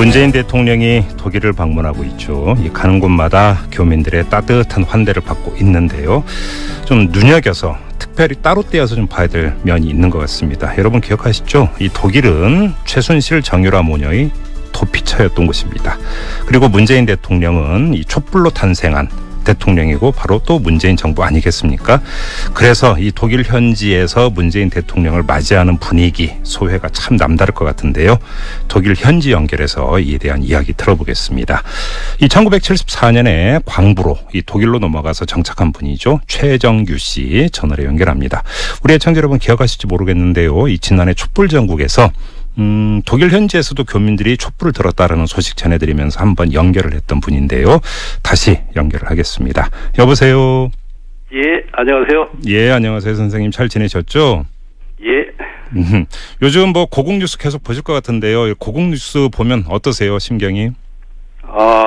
문재인 대통령이 독일을 방문하고 있죠. 이 가는 곳마다 교민들의 따뜻한 환대를 받고 있는데요. 좀 눈여겨서 특별히 따로 떼어서 좀 봐야 될 면이 있는 것 같습니다. 여러분 기억하시죠? 이 독일은 최순실 정유라 모녀의 도피처였던 곳입니다. 그리고 문재인 대통령은 이 촛불로 탄생한 대통령이고 바로 또 문재인 정부 아니겠습니까? 그래서 이 독일 현지에서 문재인 대통령을 맞이하는 분위기 소회가 참 남다를 것 같은데요. 독일 현지 연결해서 이에 대한 이야기 들어보겠습니다. 이 1974년에 광부로 이 독일로 넘어가서 정착한 분이죠. 최정규 씨 전화로 연결합니다. 우리 애청자 여러분 기억하실지 모르겠는데요. 이 지난해 촛불 전국에서 음, 독일 현지에서도 교민들이 촛불을 들었다라는 소식 전해드리면서 한번 연결을 했던 분인데요. 다시 연결을 하겠습니다. 여보세요. 예, 안녕하세요. 예, 안녕하세요, 선생님. 잘 지내셨죠? 예, 음, 요즘 뭐 고국 뉴스 계속 보실 것 같은데요. 고국 뉴스 보면 어떠세요, 심경이? 아,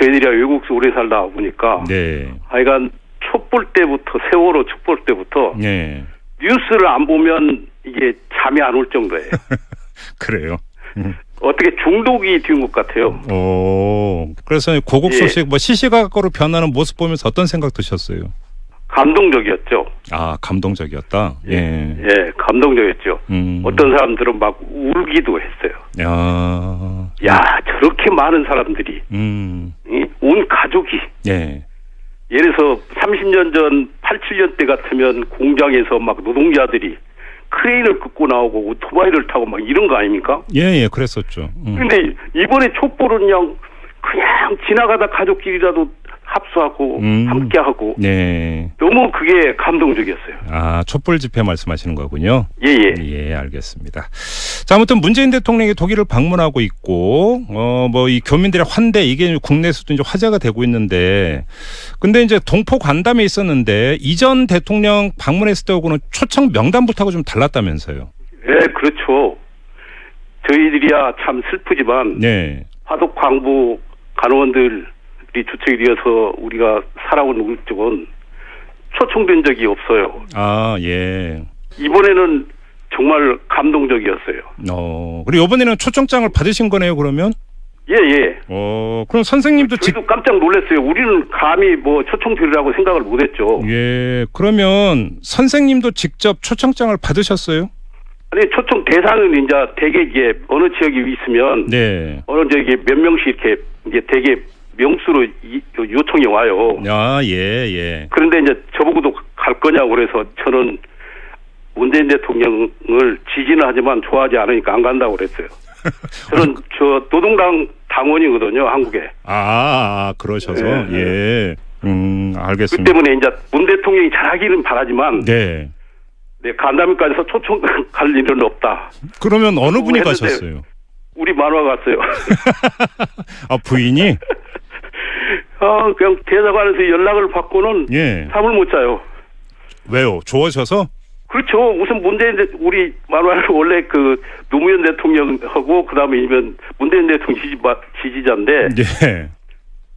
저희들이 외국에서 오래 살다 보니까 네, 하여간 촛불 때부터 세월호 촛불 때부터 네, 뉴스를 안 보면 이게 잠이 안 올 정도예요. 그래요. 음. 어떻게 중독이 된 것 같아요. 오, 그래서 고국 예. 소식 뭐 시시각각으로 변하는 모습 보면서 어떤 생각 드셨어요? 감동적이었죠. 아, 감동적이었다. 예. 예, 감동적이었죠. 음. 어떤 사람들은 막 울기도 했어요. 야, 야, 저렇게 많은 사람들이 음, 이, 온 가족이 예, 예를 들어서 30년 전 87년 때 같으면 공장에서 막 노동자들이 크레인을 끄고 나오고 오토바이를 타고 막 이런 거 아닙니까? 예, 예, 그랬었죠. 음. 근데 이번에 촛불은 그냥 그냥 지나가다 가족끼리라도 합수하고 음. 함께하고 네. 너무 그게 감동적이었어요. 아, 촛불 집회 말씀하시는 거군요. 예예. 예, 알겠습니다. 자, 아무튼 문재인 대통령이 독일을 방문하고 있고, 어, 뭐, 이 교민들의 환대, 이게 국내에서도 이제 화제가 되고 있는데, 근데 이제 동포 간담회 있었는데, 이전 대통령 방문했을 때하고는 초청 명단부터가 좀 달랐다면서요. 예, 그렇죠. 저희들이야 참 슬프지만 네. 화독 광부 간호원들 이 주책이 되어서 우리가 살아온 우리 쪽은 초청된 적이 없어요. 아, 예. 이번에는 정말 감동적이었어요. 어, 그리고 이번에는 초청장을 받으신 거네요, 그러면? 예, 예. 어, 그럼 선생님도 직, 저희도 깜짝 놀랐어요. 우리는 감히 뭐 초청드리라고 생각을 못 했죠. 예, 그러면 선생님도 직접 초청장을 받으셨어요? 아니, 초청 대상은 이제 대개 이게 어느 지역에 있으면 네. 어느 지역에 몇 명씩 이렇게 이제 대개 명수로 이- 요청이 와요. 아, 예, 예. 그런데 이제 저보고도 갈 거냐고 그래서 저는 문재인 대통령을 지지는 하지만 좋아하지 않으니까 안 간다고 그랬어요. 저는 저 노동당 당원이거든요, 한국에. 아, 아, 그러셔서 예. 예. 음, 그 알겠습니다. 때문에 이제 문 대통령이 잘하기는 바라지만 네. 네, 간담회까지 서 초청 갈 일은 없다. 그러면 어느 분이 가셨어요? 우리 만화 갔어요. 아, 부인이? 아, 그냥 대사관에서 연락을 받고는 예. 잠을 못 자요. 왜요? 좋아셔서? 그렇죠. 우선 문재인 대, 우리 만화는 원래 그 노무현 대통령하고 그다음에 이면 문재인 대통령 지지 지지자인데 예.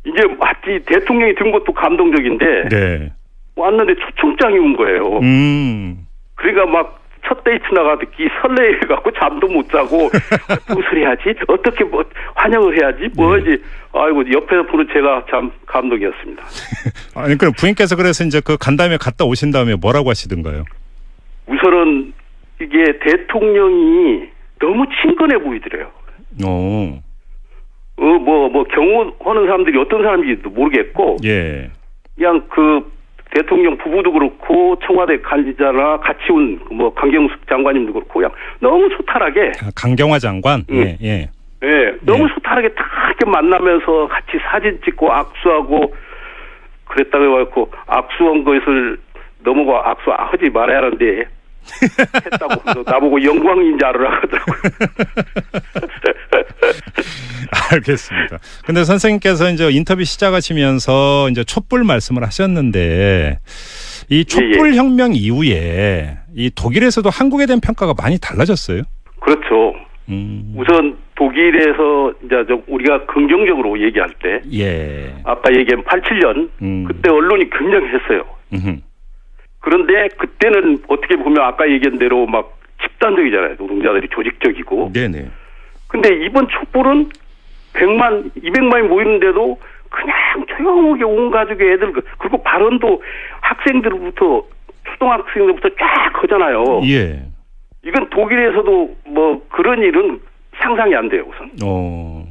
이제 마치 대통령이 든 것도 감동적인데 네. 왔는데 초청장이 온 거예요. 음. 그러니까 막 첫 데이트 나가듯이 설레갖고 잠도 못 자고 무슨 해야지 어떻게 뭐 환영을 해야지 뭐지 아이고 옆에서 보는 제가 참 감동이었습니다. 아니, 그럼 부인께서 그래서 이제 그 간담회 갔다 오신 다음에 뭐라고 하시던가요? 우선은 이게 대통령이 너무 친근해 보이더래요. 어. 어 뭐 뭐 경호하는 사람들이 어떤 사람인지도 모르겠고 예. 그냥 그 대통령 부부도 그렇고 청와대 관리자나 같이 온 뭐 강경숙 장관님도 그렇고 그냥 너무 소탈하게 아, 강경화 장관? 음. 예, 예. 예, 너무 네. 소탈하게 다 이렇게 만나면서 같이 사진 찍고 악수하고 그랬다고 해갖고 악수한 것을 넘어가 악수하지 말아야 하는데 했다고 나보고 영광인 줄 알으라 하더라고요. 알겠습니다. 근데 선생님께서 이제 인터뷰 시작하시면서 이제 촛불 말씀을 하셨는데 예, 이 촛불 혁명 이후에 이 독일에서도 한국에 대한 평가가 많이 달라졌어요. 그렇죠. 음. 우선 독일에서 이제 좀 우리가 긍정적으로 얘기할 때 예. 아까 얘기한 87년 음. 그때 언론이 굉장히 했어요. 음흠. 그런데 그때는 어떻게 보면 아까 얘기한 대로 막 집단적이잖아요. 노동자들이 조직적이고. 네네. 근데 이번 촛불은 100만, 200만이 모이는데도 그냥 조용하게 온 가족의 애들 그- 그리고 발언도 학생들부터 초등학생들부터 쫙 하잖아요. 예. 이건 독일에서도 뭐 그런 일은 상상이 안 돼요, 우선. 어.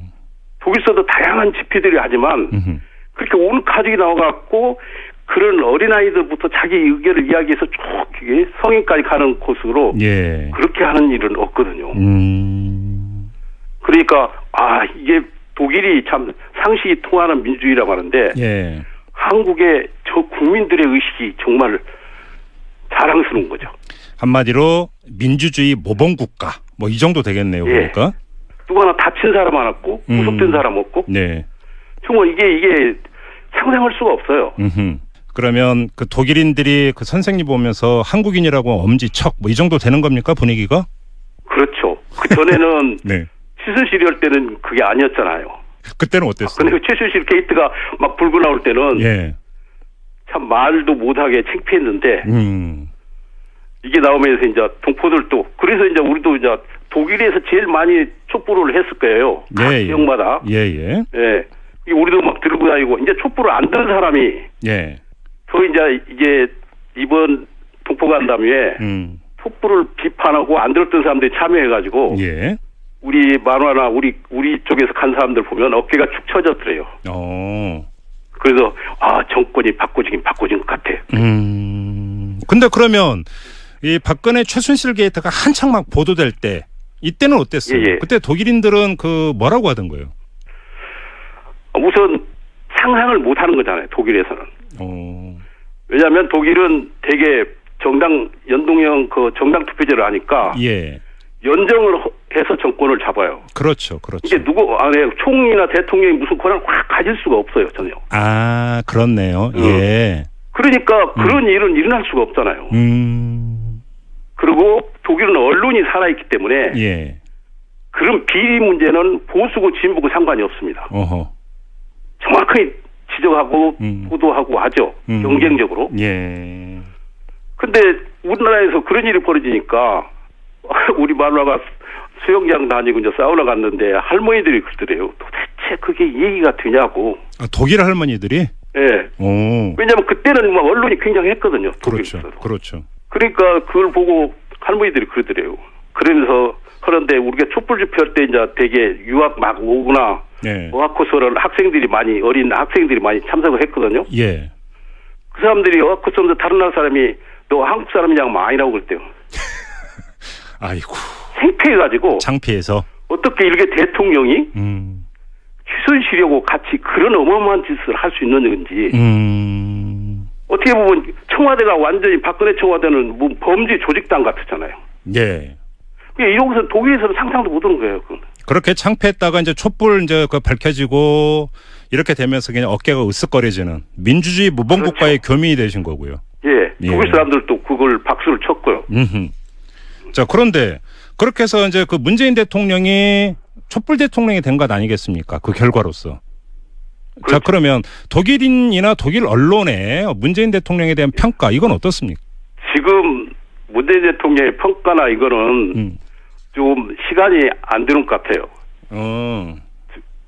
독일에서도 다양한 집회들이 하지만 음흠. 그렇게 온 가족이 나와갖고 그런 어린아이들부터 자기 의견을 이야기해서 쭉 이게 성인까지 가는 코스로 예. 그렇게 하는 일은 없거든요. 음. 그러니까 아 이게 독일이 참 상식이 통하는 민주주의라고 하는데 예. 한국의 저 국민들의 의식이 정말 자랑스러운 거죠. 한마디로 민주주의 모범 국가 뭐 이 정도 되겠네요. 예. 그러니까. 누구 하나 다친 사람 안 없고 음. 구속된 사람 없고 네. 정말 이게 이게 상상할 수가 없어요. 음흠. 그러면 그 독일인들이 그 선생님 보면서 한국인이라고 엄지척 뭐 이 정도 되는 겁니까 분위기가? 그렇죠. 그 전에는 네. 최순실 할 때는 그게 아니었잖아요. 그때는 어땠어요? 근데 그 최순실 게이트가 막 불고 나올 때는 예. 참 말도 못하게 창피했는데 음. 이게 나오면서 이제 동포들도 그래서 이제 우리도 이제 독일에서 제일 많이 촛불을 했을 거예요. 각 예, 예. 지역마다. 예, 예. 예. 이게 우리도 막 들고 다니고 이제 촛불을 안 든 사람이 예. 더 이제 이제 이번 동포 간담회에 음. 촛불을 비판하고 안 들었던 사람들이 참여해가지고 예. 우리 만화나 우리 우리 쪽에서 간 사람들 보면 어깨가 축 처졌더래요. 어. 그래서 아 정권이 바꿔지긴 바꿔진 것 같아. 음. 근데 그러면 이 박근혜 최순실 게이트가 한창 막 보도될 때 이때는 어땠어요? 예, 예. 그때 독일인들은 그 뭐라고 하던 거예요? 우선 상상을 못 하는 거잖아요. 독일에서는. 어. 왜냐하면 독일은 되게 정당 연동형 그 정당 투표제를 하니까 예. 연정을 허- 해서 정권을 잡아요. 그렇죠. 그렇죠. 이게 누구 안에 총리나 대통령이 무슨 권한을 확 가질 수가 없어요 전혀. 아, 그렇네요. 어. 예. 그러니까 그런 일은 일어날 수가 없잖아요. 음. 그리고 독일은 언론이 살아있기 때문에 예. 그런 비리 문제는 보수고 진보고 상관이 없습니다. 어허. 정확하게 지적하고 음. 보도하고 하죠. 음. 경쟁적으로. 예. 근데 우리나라에서 그런 일이 벌어지니까 우리 마누라가 수영장 다니고 이제 사우나 갔는데 할머니들이 그러더래요. 도대체 그게 얘기가 되냐고. 아, 독일 할머니들이? 예. 오. 왜냐하면 그때는 막 언론이 굉장했거든요. 그렇죠. 독일에서도. 그렇죠. 그러니까 그걸 보고 할머니들이 그러더래요. 그러면서 그런데 우리가 촛불 집회할 때 이제 되게 유학 막 오거나 예. 어학코스를 학생들이 많이 어린 학생들이 많이 참석을 했거든요. 예. 그 사람들이 어학코스인데 다른 나라 사람이 너 한국 사람이냐고 많이라고 그랬대요. 아이고. 생피해가지고 창피해서. 어떻게 이렇게 대통령이 음. 최순실하고 같이 그런 어마어마한 짓을 할 수 있는 건지 음. 어떻게 보면 청와대가 완전히 박근혜 청와대는 뭐 범죄 조직당 같았잖아요. 예. 이런 것은 독일에서는 상상도 못하는 거예요. 그건. 그렇게 창피했다가 이제 촛불 이제 그 밝혀지고 이렇게 되면서 그냥 어깨가 으쓱거려지는 민주주의 모범 그렇죠. 국가의 교민이 되신 거고요. 예, 예. 독일 사람들도 그걸 박수를 쳤고요. 음흠. 자, 그런데 그렇게 해서 이제 그 문재인 대통령이 촛불 대통령이 된 것 아니겠습니까? 그 결과로서. 자, 그렇죠. 그러면 독일인이나 독일 언론의 문재인 대통령에 대한 평가 이건 어떻습니까? 지금 문재인 대통령의 평가나 이거는 음. 좀 시간이 안 되는 것 같아요. 어.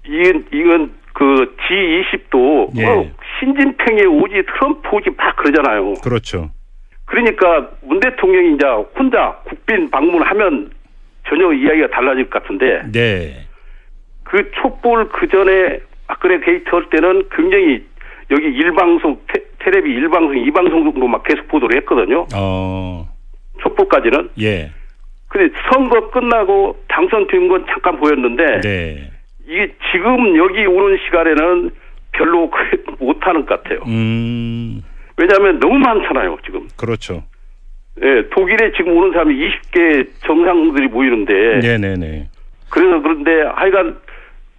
이건 이건 그 G20도 예. 어, 신진팽의 오지 트럼프 오지 막 그러잖아요. 그렇죠. 그러니까 문 대통령이 이제 혼자 국빈 방문하면 전혀 이야기가 달라질 것 같은데 네. 그 촛불 그 전에 박근혜 데이트 할 때는 굉장히 여기 일방송 테, 텔레비 일방송 이방송 정도 막 계속 보도를 했거든요. 어. 촛불까지는. 예. 근데 선거 끝나고 당선된 건 잠깐 보였는데 네. 이게 지금 여기 오는 시간에는 별로 그 못하는 것 같아요. 음. 왜냐하면 너무 많잖아요 지금. 그렇죠. 예, 독일에 지금 오는 사람이 20개 정상들이 모이는데 네네네. 그래서 그런데 하여간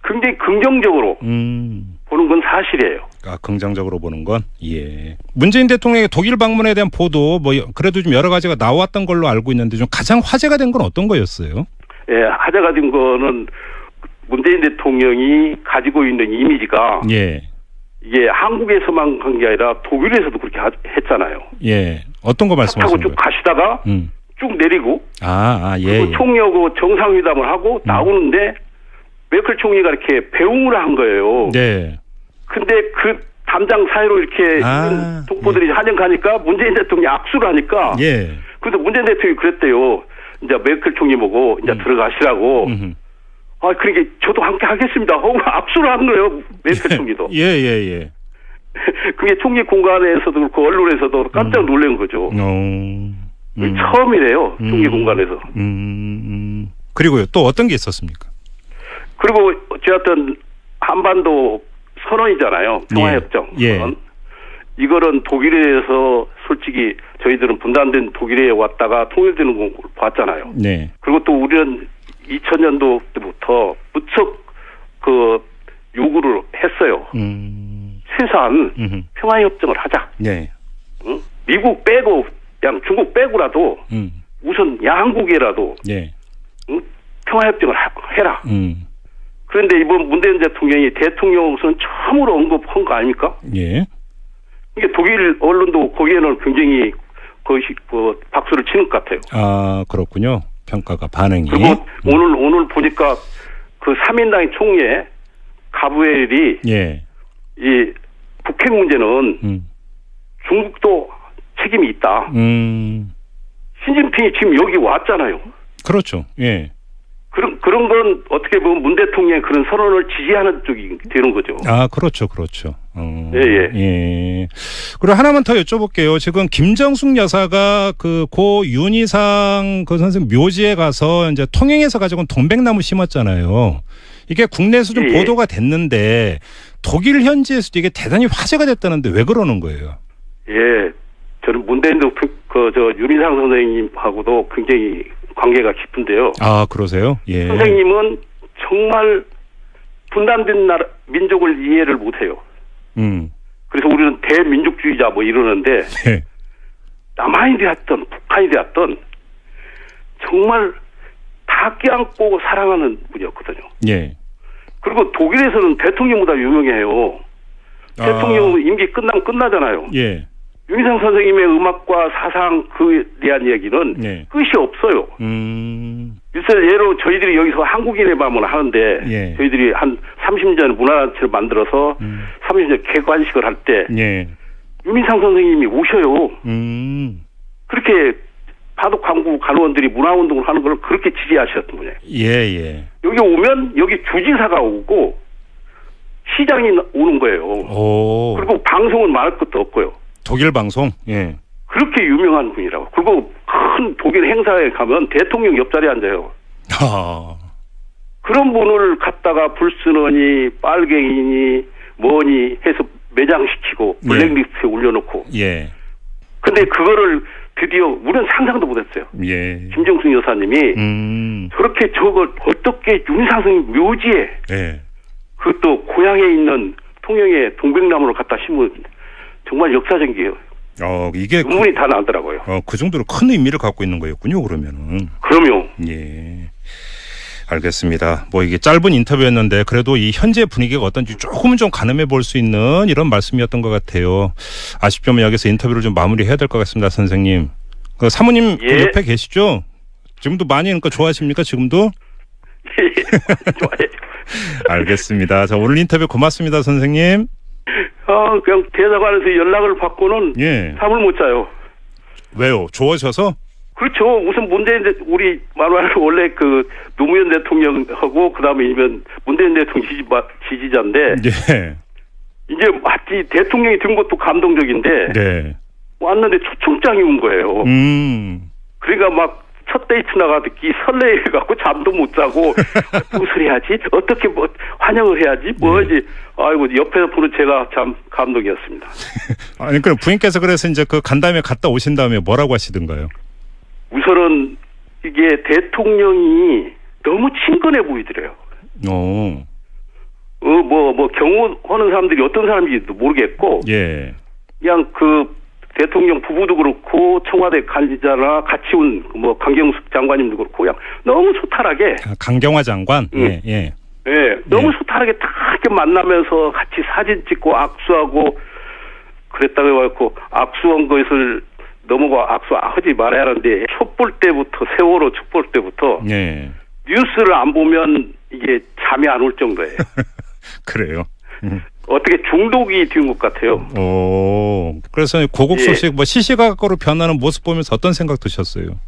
굉장히 긍정적으로 음. 보는 건 사실이에요. 아, 긍정적으로 보는 건 예. 문재인 대통령의 독일 방문에 대한 보도 뭐 그래도 좀 여러 가지가 나왔던 걸로 알고 있는데 좀 가장 화제가 된 건 어떤 거였어요? 예, 하자가 된 거는 문재인 대통령이 가지고 있는 이미지가 예. 이게 한국에서만 한 게 아니라 독일에서도 그렇게 하- 했잖아요. 예. 어떤 거 말씀하시는 쭉 거예요? 가시다가 음. 쭉 내리고 아, 아, 예. 예. 총리하고 정상회담을 하고 나오는데 메르켈 총리가 이렇게 배웅을 한 거예요. 네. 근데 그 담장 사이로 이렇게 아, 동포들이 한영 가니까 문재인 대통령이 악수를 하니까 예. 그래서 문재인 대통령이 그랬대요. 이제 메르켈 총리 보고 이제 들어가시라고. 음흠. 아, 그러니까 저도 함께 하겠습니다. 하고 악수를 한 거예요. 메르켈 총리도. 예, 예, 예. 그게 총리 공간에서도 그렇고 언론에서도 깜짝 놀란 거죠. 어. 음. 처음이래요. 총리 음. 공간에서. 음, 음. 그리고요. 또 어떤 게 있었습니까? 그리고 어쨌든 한반도 선언이잖아요. 평화협정 예. 선언. 이거는 독일에서 솔직히 저희들은 분단된 독일에 왔다가 통일되는 걸 봤잖아요. 네. 그리고 또 우리는 2000년도 때부터 무척 그 요구를 했어요. 음. 최소한 음흠. 평화협정을 하자. 네. 응? 미국 빼고 그냥 중국 빼고라도 음. 우선 양국이라도 예. 응? 평화협정을 하- 해라. 음. 그런데 이번 문재인 대통령이 대통령으로서는 처음으로 언급한 거 아닙니까? 예. 이게 독일 언론도 거기에는 굉장히 그것이 그 박수를 치는 것 같아요. 아, 그렇군요. 평가가 반응이. 그리고 오늘 오늘 보니까 그 3인당의 총회 가브엘이 예. 이 북핵 문제는 음. 중국도 책임이 있다. 음. 시진핑이 지금 여기 왔잖아요. 그렇죠. 예. 그런 그런 건 어떻게 보면 문 대통령의 그런 선언을 지지하는 쪽이 되는 거죠. 아, 그렇죠. 그렇죠. 어, 예, 예. 예. 그리고 하나만 더 여쭤볼게요. 지금 김정숙 여사가 그 고 윤희상 그 선생 묘지에 가서 이제 통영에서 가지고 동백나무 심었잖아요. 이게 국내에서 좀 예, 예. 보도가 됐는데 독일 현지에서도 이게 대단히 화제가 됐다는데 왜 그러는 거예요? 예, 저는 문대인 그저 윤희상 선생님하고도 굉장히 관계가 깊은데요. 아, 그러세요? 예. 선생님은 정말 분단된 나라 민족을 이해를 못해요. 음. 그래서 우리는 대민족주의자 뭐 이러는데 예. 남한이 되었던 북한이 되었던 정말 다 껴안고 사랑하는 분이었거든요. 예. 그리고 독일에서는 대통령보다 유명해요. 아. 대통령 임기 끝나면 끝나잖아요. 예. 윤희상 선생님의 음악과 사상 그에 대한 이야기는 예. 끝이 없어요. 음. 일단 예로 저희들이 여기서 한국인의 밤을 하는데 예. 저희들이 한 30년 전에 문화단체를 만들어서 음. 30년 개관식을 할때 예. 윤희상 선생님이 오셔요. 음. 그렇게 파독 광부 간호원들이 문화운동을 하는 걸 그렇게 지지하셨던 분이에요. 예, 예. 여기 오면 여기 주지사가 오고 시장이 오는 거예요. 오. 그리고 방송은 말할 것도 없고요. 독일 방송? 예. 그렇게 유명한 분이라고. 그리고 큰 독일 행사에 가면 대통령 옆자리에 앉아요. 아. 그런 분을 갖다가 불순원이 빨갱이니 뭐니 해서 매장시키고 예. 블랙리스트에 올려놓고 예. 근데 그거를 드디어 우리는 상상도 못했어요. 예. 김정숙 여사님이 음. 저렇게 저걸 어떻게 윤상 선생님 묘지에 예. 그것도 고향에 있는 통영에 동백나무를 갖다 심은 정말 역사적이에요. 어, 이게 그, 눈물이 다 나더라고요. 어, 그 정도로 큰 의미를 갖고 있는 거였군요, 그러면은. 그럼요. 예. 알겠습니다. 뭐 이게 짧은 인터뷰였는데 그래도 이 현재 분위기가 어떤지 조금은 좀 가늠해 볼 수 있는 이런 말씀이었던 것 같아요. 아쉽지만 여기서 인터뷰를 좀 마무리해야 될 것 같습니다, 선생님. 그 사모님 그 예. 옆에 계시죠? 지금도 많이 그러니까 좋아하십니까? 지금도? 좋아요. 알겠습니다. 자, 오늘 인터뷰 고맙습니다, 선생님. 아, 그냥 대사관에서 연락을 받고는 예. 잠을 못 자요. 왜요? 좋아하셔서? 그렇죠. 우선 문재인 대, 우리 말말 원래 그 노무현 대통령하고 그다음에 이면 문재인 대통령 지지 지지자인데 예. 이제 마치 대통령이 든 것도 감동적인데 네. 왔는데 초청장이 온 거예요. 음. 그러니까 막 첫 데이트 나가듣기 설레갖고 잠도 못 자고 무슨 해야지 어떻게 뭐 환영을 해야지 뭐지 아이고 옆에서 보는 제가 참 감동이었습니다. 아니, 그럼 부인께서 그래서 이제 그간 다음에 갔다 오신 다음에 뭐라고 하시던가요? 우선은 이게 대통령이 너무 친근해 보이더래요. 어. 어, 뭐, 뭐, 경호하는 사람들이 어떤 사람인지도 모르겠고, 예. 그냥 그 대통령 부부도 그렇고, 청와대 관리자나 같이 온, 뭐, 강경숙 장관님도 그렇고, 그냥 너무 소탈하게, 아, 강경화 장관? 음. 예, 예. 예, 너무 예. 소탈하게 다 이렇게 만나면서 같이 사진 찍고 악수하고, 그랬다고 해갖고, 악수한 것을 넘어가 악수하지 말아야 하는데, 촛불 때부터, 세월호 촛불 때부터, 예. 뉴스를 안 보면 이게 잠이 안 올 정도예요. 그래요. 음. 어떻게 중독이 된 것 같아요. 오, 그래서 고국 예. 소식 뭐 시시각각으로 변하는 모습 보면서 어떤 생각 드셨어요?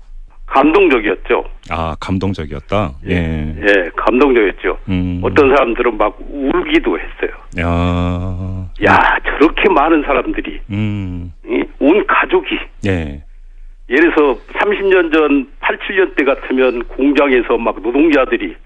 감동적이었죠. 아, 감동적이었다. 예. 예, 감동적이었죠. 음. 어떤 사람들은 막 울기도 했어요. 야. 야, 저렇게 많은 사람들이, 음. 이, 온 가족이, 예. 예를 들어서 30년 전, 87년 때 같으면 공장에서 막 노동자들이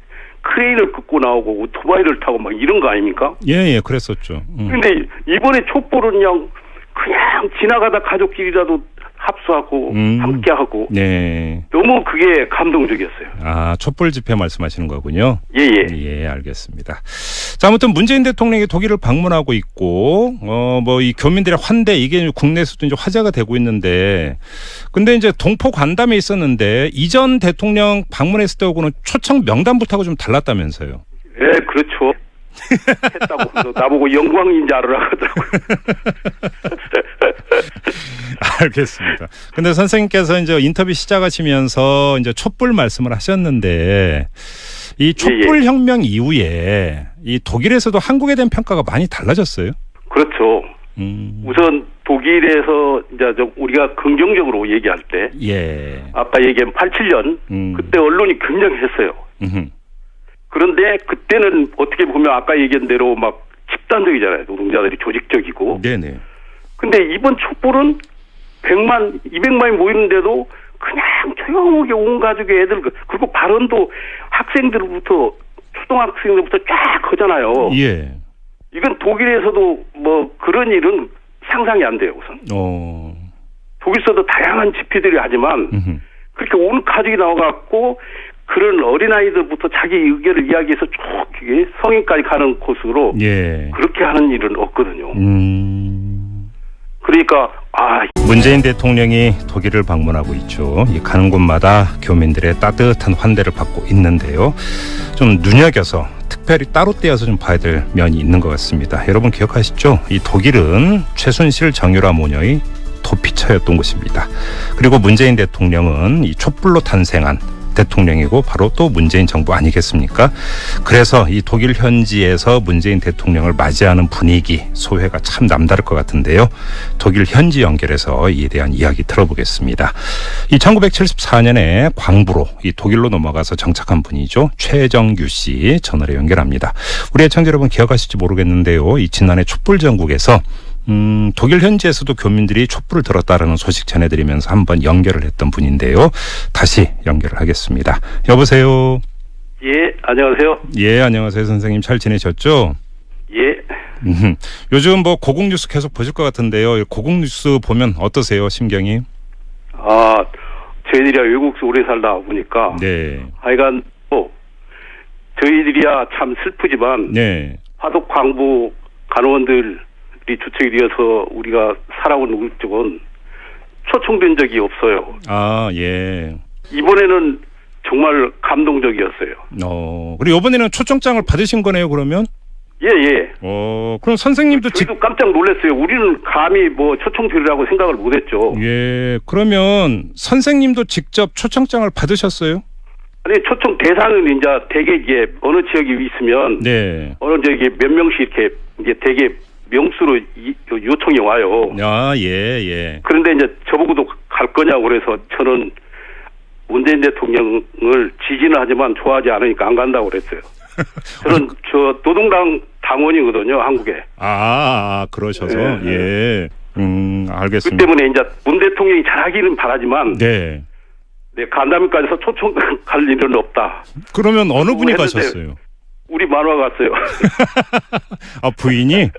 크레인을 끄고 나오고 오토바이를 타고 막 이런 거 아닙니까? 예, 예, 그랬었죠. 음. 근데 이번에 촛불은 그냥, 그냥 지나가다 가족끼리라도 합수하고 음. 함께하고 네. 너무 그게 감동적이었어요. 아, 촛불 집회 말씀하시는 거군요. 예, 예. 예, 알겠습니다. 자, 아무튼 문재인 대통령이 독일을 방문하고 있고, 어, 뭐, 이 교민들의 환대, 이게 국내에서도 이제 화제가 되고 있는데, 근데 이제 동포 관담에 있었는데, 이전 대통령 방문했을 때하고는 초청 명단부터가 좀 달랐다면서요. 예, 그렇죠. 했다고 나보고 영광인 줄 알으라 하더라고요. 알겠습니다. 근데 선생님께서 이제 인터뷰 시작하시면서 이제 촛불 말씀을 하셨는데, 이 촛불 혁명 이후에 이 독일에서도 한국에 대한 평가가 많이 달라졌어요. 그렇죠. 음, 우선 독일에서 이제 좀 우리가 긍정적으로 얘기할 때 예. 아까 얘기한 87년 음. 그때 언론이 굉장히 했어요. 음흠. 그런데 그때는 어떻게 보면 아까 얘기한 대로 막 집단적이잖아요. 노동자들이 조직적이고. 네네. 근데 이번 촛불은 100만, 200만이 모이는데도 그냥 조용하게 온 가족의 애들 그- 그리고 발언도 학생들부터 초등학생들부터 쫙 하잖아요. 예. 이건 독일에서도 뭐 그런 일은 상상이 안 돼요, 우선. 어. 독일에서도 다양한 집회들이 하지만 음흠. 그렇게 온 가족이 나와갖고 그런 어린아이들부터 자기 의견을 이야기해서 쭉 성인까지 가는 곳으로 예. 그렇게 하는 일은 없거든요. 음. 그러니까 아 문재인 대통령이 독일을 방문하고 있죠. 이 가는 곳마다 교민들의 따뜻한 환대를 받고 있는데요. 좀 눈여겨서 특별히 따로 떼어서 좀 봐야 될 면이 있는 것 같습니다. 여러분 기억하시죠? 이 독일은 최순실 정유라 모녀의 도피처였던 곳입니다. 그리고 문재인 대통령은 이 촛불로 탄생한 대통령이고 바로 또 문재인 정부 아니겠습니까? 그래서 이 독일 현지에서 문재인 대통령을 맞이하는 분위기 소회가 참 남다를 것 같은데요. 독일 현지 연결해서 이에 대한 이야기 들어보겠습니다. 이 1974년에 광부로 이 독일로 넘어가서 정착한 분이죠. 최정규 씨 전화로 연결합니다. 우리 애청자 여러분 기억하실지 모르겠는데요. 이 지난해 촛불 전국에서 음, 독일 현지에서도 교민들이 촛불을 들었다라는 소식 전해드리면서 한번 연결을 했던 분인데요. 다시 연결을 하겠습니다. 여보세요. 예, 안녕하세요. 예, 안녕하세요, 선생님. 잘 지내셨죠? 예. 음, 요즘 뭐 고국 뉴스 계속 보실 것 같은데요. 고국 뉴스 보면 어떠세요, 심경이? 아, 저희들이야 외국에서 오래 살다 보니까 네, 하여간 뭐 저희들이야 참 슬프지만 네, 화독 광부 간호원들 이 주책이 되어서 우리가 살아온 쪽은 초청된 적이 없어요. 아, 예. 이번에는 정말 감동적이었어요. 어, 그리고 이번에는 초청장을 받으신 거네요, 그러면? 예, 예. 어, 그럼 선생님도 직, 저희도 깜짝 놀랐어요. 우리는 감히 뭐 초청드리라고 생각을 못 했죠. 예, 그러면 선생님도 직접 초청장을 받으셨어요? 아니, 초청 대상은 이제 대개 이게 어느 지역이 있으면 네. 어느 저기 몇 명씩 이렇게 이제 대개 명수로 이- 요청이 와요. 아, 예, 예. 그런데 이제 저보고도 갈 거냐고 그래서 저는 문재인 대통령을 지지는 하지만 좋아하지 않으니까 안 간다고 그랬어요. 저는 저 노동당 당원이거든요, 한국에. 아, 아, 그러셔서, 예, 예. 음, 그 알겠습니다. 때문에 이제 문 대통령이 잘하기는 바라지만 네. 네, 간담회까지서 초청 갈 일은 없다. 그러면 어느 분이 가셨어요? 우리 만화 갔어요. 아, 부인이?